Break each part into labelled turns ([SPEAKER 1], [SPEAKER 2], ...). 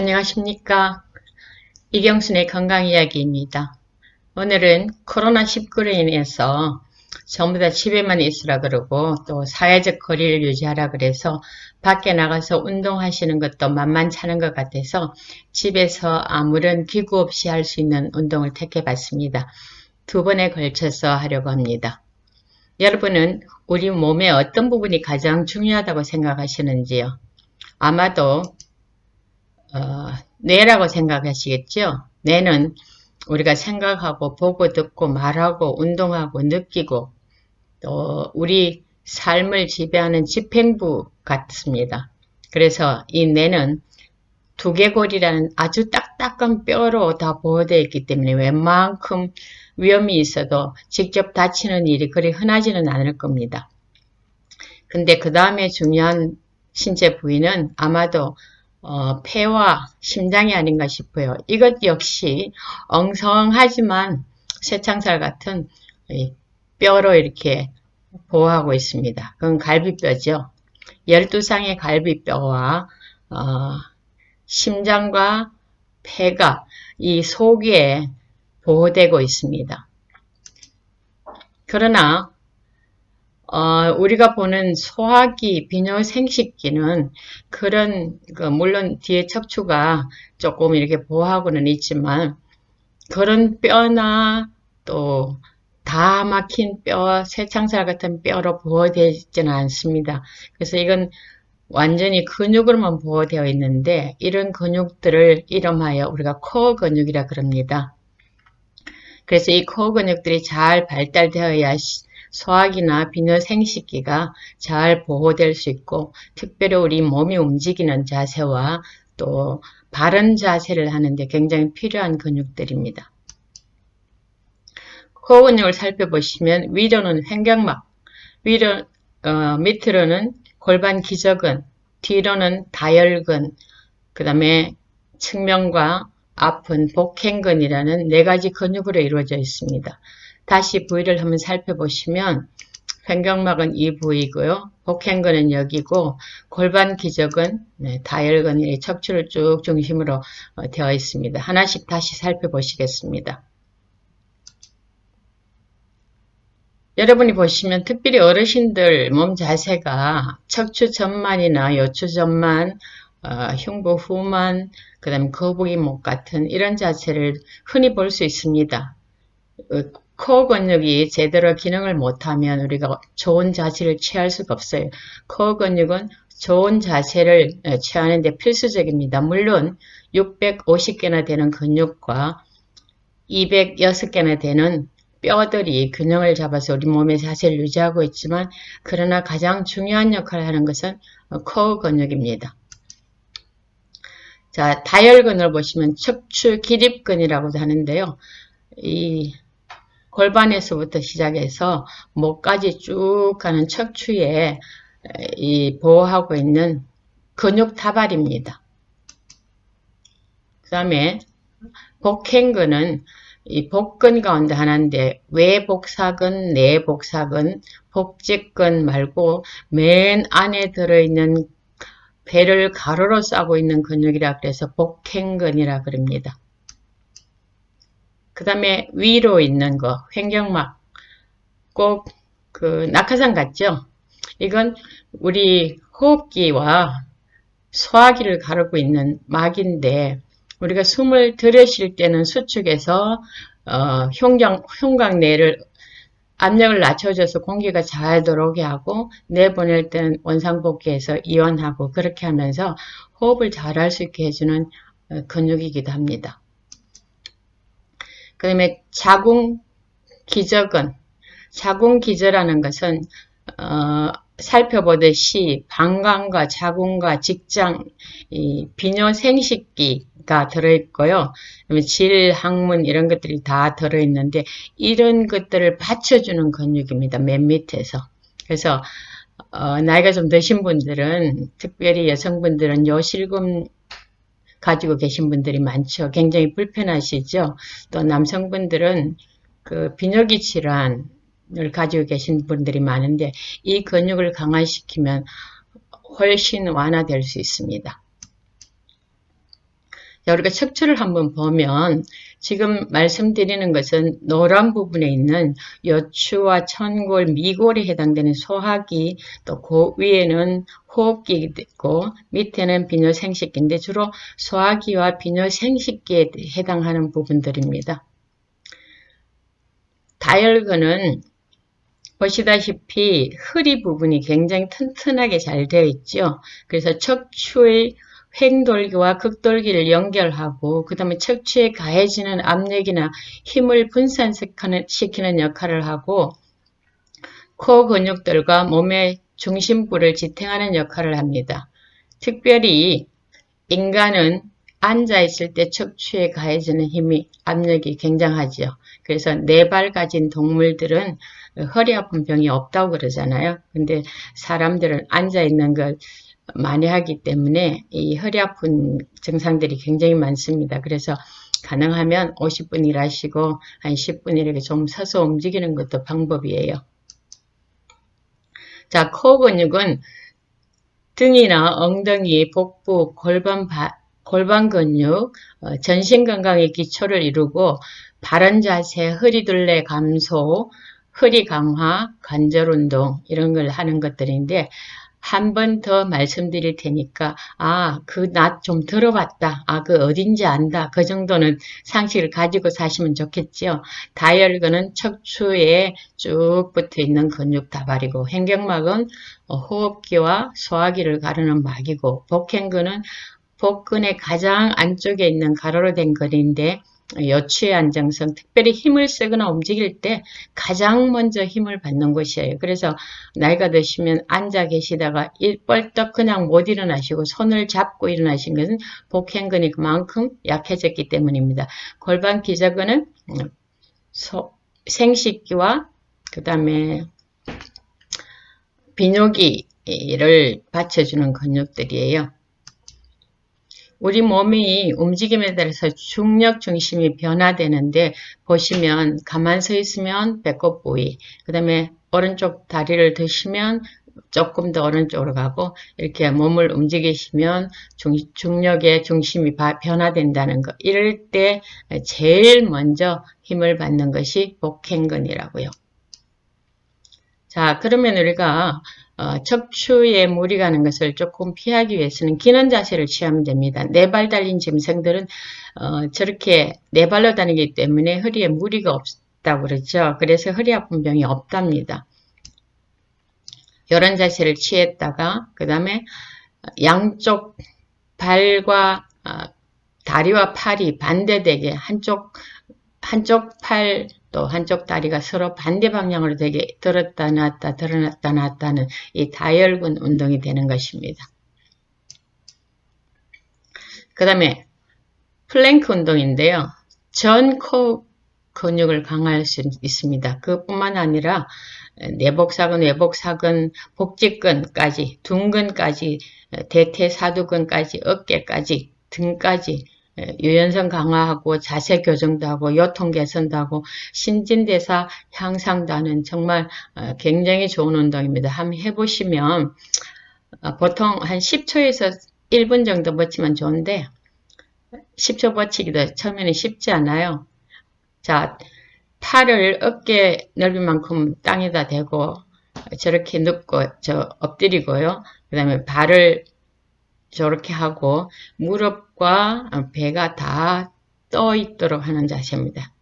[SPEAKER 1] 안녕하십니까. 이경순의 건강 이야기입니다. 오늘은 코로나19로 인해서 전부 다 집에만 있으라 그러고 또 사회적 거리를 유지하라 그래서 밖에 나가서 운동하시는 것도 만만찮은 것 같아서 집에서 아무런 기구 없이 할 수 있는 운동을 택해봤습니다. 두 번에 걸쳐서 하려고 합니다. 여러분은 우리 몸의 어떤 부분이 가장 중요하다고 생각하시는지요? 아마도 어, 뇌라고 생각하시겠죠? 뇌는 우리가 생각하고 보고 듣고 말하고 운동하고 느끼고 또 우리 삶을 지배하는 집행부 같습니다. 그래서 이 뇌는 두개골이라는 아주 딱딱한 뼈로 다 보호되어 있기 때문에 웬만큼 위험이 있어도 직접 다치는 일이 그리 흔하지는 않을 겁니다. 근데 그 다음에 중요한 신체 부위는 아마도 어, 폐와 심장이 아닌가 싶어요. 이것 역시 엉성하지만 쇠창살 같은 뼈로 이렇게 보호하고 있습니다. 그건 갈비뼈죠. 12쌍의 갈비뼈와 어, 심장과 폐가 이 속에 보호되고 있습니다. 그러나 어, 우리가 보는 소화기, 비뇨 생식기는 그런 그 물론 뒤에 척추가 조금 이렇게 보호하고는 있지만 그런 뼈나 또 다 막힌 뼈, 쇠창살 같은 뼈로 보호되지는 않습니다. 그래서 이건 완전히 근육으로만 보호되어 있는데 이런 근육들을 이름하여 우리가 코어 근육이라 그럽니다. 그래서 이 코어 근육들이 잘 발달되어야 소화기나 비뇨 생식기가 잘 보호될 수 있고 특별히 우리 몸이 움직이는 자세와 또 바른 자세를 하는데 굉장히 필요한 근육들입니다. 코어 근육을 살펴보시면 위로는 횡격막, 위로 어, 밑으로는 골반 기저근, 뒤로는 다혈근, 그 다음에 측면과 앞은 복행근이라는 네 가지 근육으로 이루어져 있습니다. 다시 부위를 한번 살펴보시면 횡격막은 이 부위고요. 복행근은 여기고 골반 기적은 네, 다혈근이 척추를 쭉 중심으로 어, 되어 있습니다. 하나씩 다시 살펴보시겠습니다. 여러분이 보시면 특별히 어르신들 몸 자세가 척추 전만이나 요추 전만, 어, 흉부 후만, 그 다음에 거북이 목 같은 이런 자세를 흔히 볼 수 있습니다. 어, 코어 근육이 제대로 기능을 못하면 우리가 좋은 자세를 취할 수가 없어요. 코어 근육은 좋은 자세를 어, 취하는 데 필수적입니다. 물론 650개나 되는 근육과 206개나 되는 뼈들이 균형을 잡아서 우리 몸의 자세를 유지하고 있지만 그러나 가장 중요한 역할을 하는 것은 어, 코어 근육입니다. 자, 다혈근을 보시면 척추 기립근이라고도 하는데요. 이 골반에서부터 시작해서 목까지 쭉 가는 척추에 이 보호하고 있는 근육 타발입니다. 그 다음에 복행근은 이 복근 가운데 하나인데 외복사근, 내복사근, 복직근 말고 맨 안에 들어있는 배를 가로로 싸고 있는 근육이라 그래서 복행근이라 그럽니다. 그 다음에 위로 있는 거, 횡격막. 꼭 그 낙하산 같죠? 이건 우리 호흡기와 소화기를 가르고 있는 막인데 우리가 숨을 들이쉴 때는 수축해서 어, 흉경, 흉곽 내를 압력을 낮춰줘서 공기가 잘 들어오게 하고 내보낼 때는 원상복귀해서 이완하고 그렇게 하면서 호흡을 잘 할 수 있게 해주는 어, 근육이기도 합니다. 그 다음에 자궁 기저근. 자궁 기저라는 것은 어, 살펴보듯이 방광과 자궁과 직장, 이 비뇨 생식기가 들어있고요. 질, 항문 이런 것들이 다 들어있는데 이런 것들을 받쳐주는 근육입니다. 맨 밑에서. 그래서 어, 나이가 좀 드신 분들은 특별히 여성분들은 요실금 가지고 계신 분들이 많죠. 굉장히 불편하시죠. 또 남성분들은 그 비뇨기 질환을 가지고 계신 분들이 많은데 이 근육을 강화시키면 훨씬 완화될 수 있습니다. 자, 우리가 척추를 한번 보면 지금 말씀드리는 것은 노란 부분에 있는 여추와 천골, 미골에 해당되는 소화기, 또 그 위에는 호흡기 있고 밑에는 비뇨생식기인데 주로 소화기와 비뇨생식기에 해당하는 부분들입니다. 다혈근은 보시다시피 허리 부분이 굉장히 튼튼하게 잘 되어 있죠. 그래서 척추의 횡돌기와 극돌기를 연결하고 그 다음에 척추에 가해지는 압력이나 힘을 분산시키는 역할을 하고 코 근육들과 몸의 중심부를 지탱하는 역할을 합니다. 특별히 인간은 앉아있을 때 척추에 가해지는 힘이 압력이 굉장하지요. 그래서 네 발 가진 동물들은 허리 아픈 병이 없다고 그러잖아요. 근데 사람들은 앉아있는 걸 많이 하기 때문에 이 허리 아픈 증상들이 굉장히 많습니다. 그래서 가능하면 50분 일하시고 한 10분 이렇게 좀 서서 움직이는 것도 방법이에요. 자, 코 근육은 등이나 엉덩이, 복부, 골반, 바, 골반 근육, 어, 전신 건강의 기초를 이루고 바른 자세, 허리둘레 감소, 허리 강화, 관절 운동 이런 걸 하는 것들인데 한 번 더 말씀드릴 테니까 아 그 나 좀 들어봤다. 아 그 어딘지 안다. 그 정도는 상식을 가지고 사시면 좋겠죠 다혈근은 척추에 쭉 붙어 있는 근육 다발이고 횡격막은 어, 호흡기와 소화기를 가르는 막이고 복행근은 복근의 가장 안쪽에 있는 가로로 된 근인데 여추의 안정성, 특별히 힘을 쓰거나 움직일 때 가장 먼저 힘을 받는 곳이에요. 그래서 나이가 드시면 앉아 계시다가 뻘떡 그냥 못 일어나시고 손을 잡고 일어나신 것은 복행근이 그만큼 약해졌기 때문입니다. 골반 기저근은 생식기와 그 다음에 비뇨기를 받쳐주는 근육들이에요. 우리 몸이 움직임에 따라서 중력 중심이 변화되는데 보시면 가만 서 있으면 배꼽 부위 그 다음에 오른쪽 다리를 드시면 조금 더 오른쪽으로 가고 이렇게 몸을 움직이시면 중, 중력의 중심이 변화된다는 거 이럴 때 제일 먼저 힘을 받는 것이 복행근이라고요. 자 그러면 우리가 어, 척추에 무리 가는 것을 조금 피하기 위해서는 기는 자세를 취하면 됩니다. 네 발 달린 짐승들은 어, 저렇게 네 발로 다니기 때문에 허리에 무리가 없다고 그러죠. 그래서 허리 아픈 병이 없답니다. 이런 자세를 취했다가 그 다음에 양쪽 발과 어, 다리와 팔이 반대되게 한쪽 한쪽 팔 또 한쪽 다리가 서로 반대 방향으로 되게 들었다 놨다 들어놨다 놨다는 이 다혈근 운동이 되는 것입니다. 그 다음에 플랭크 운동인데요. 전 코 근육을 강화할 수 있습니다. 그뿐만 아니라 내복사근, 외복사근, 복직근까지, 둔근까지, 대퇴사두근까지, 어깨까지, 등까지 예, 유연성 강화하고 자세 교정도 하고 요통 개선도 하고 신진대사 향상도 하는 정말 어, 굉장히 좋은 운동입니다. 한번 해보시면 어, 보통 한 10초에서 1분 정도 버티면 좋은데 10초 버티기도 처음에는 쉽지 않아요. 자, 팔을 어깨 넓이만큼 땅에다 대고 저렇게 눕고 저 엎드리고요. 그 다음에 발을 저렇게 하고 무릎 과 배가 다 떠 있도록 하는 자세입니다.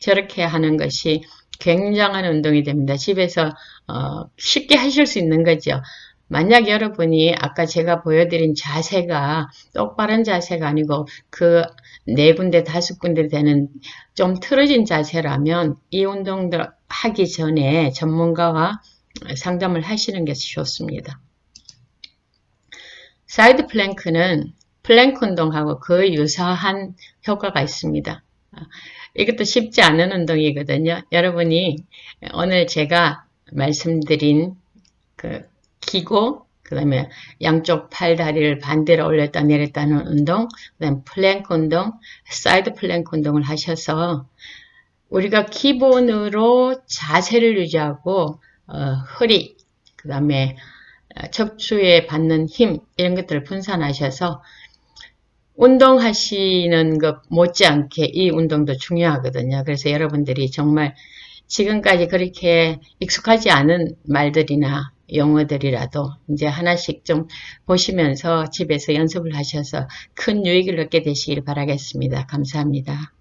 [SPEAKER 1] 저렇게 하는 것이 굉장한 운동이 됩니다. 집에서 어, 쉽게 하실 수 있는 거죠. 만약 여러분이 아까 제가 보여드린 자세가 똑바른 자세가 아니고 그 네 군데 다섯 군데 되는 좀 틀어진 자세라면 이 운동들 하기 전에 전문가와 상담을 하시는 게 좋습니다. 사이드 플랭크는 플랭크 운동하고 거의 유사한 효과가 있습니다. 이것도 쉽지 않은 운동이거든요. 여러분이 오늘 제가 말씀드린 그 기고 그 다음에 양쪽 팔 다리를 반대로 올렸다 내렸다는 운동 그 다음에 플랭크 운동 사이드 플랭크 운동을 하셔서 우리가 기본으로 자세를 유지하고 어, 허리 그 다음에 척추에 받는 힘 이런 것들을 분산하셔서 운동하시는 것 못지않게 이 운동도 중요하거든요. 그래서 여러분들이 정말 지금까지 그렇게 익숙하지 않은 말들이나 용어들이라도 이제 하나씩 좀 보시면서 집에서 연습을 하셔서 큰 유익을 얻게 되시길 바라겠습니다. 감사합니다.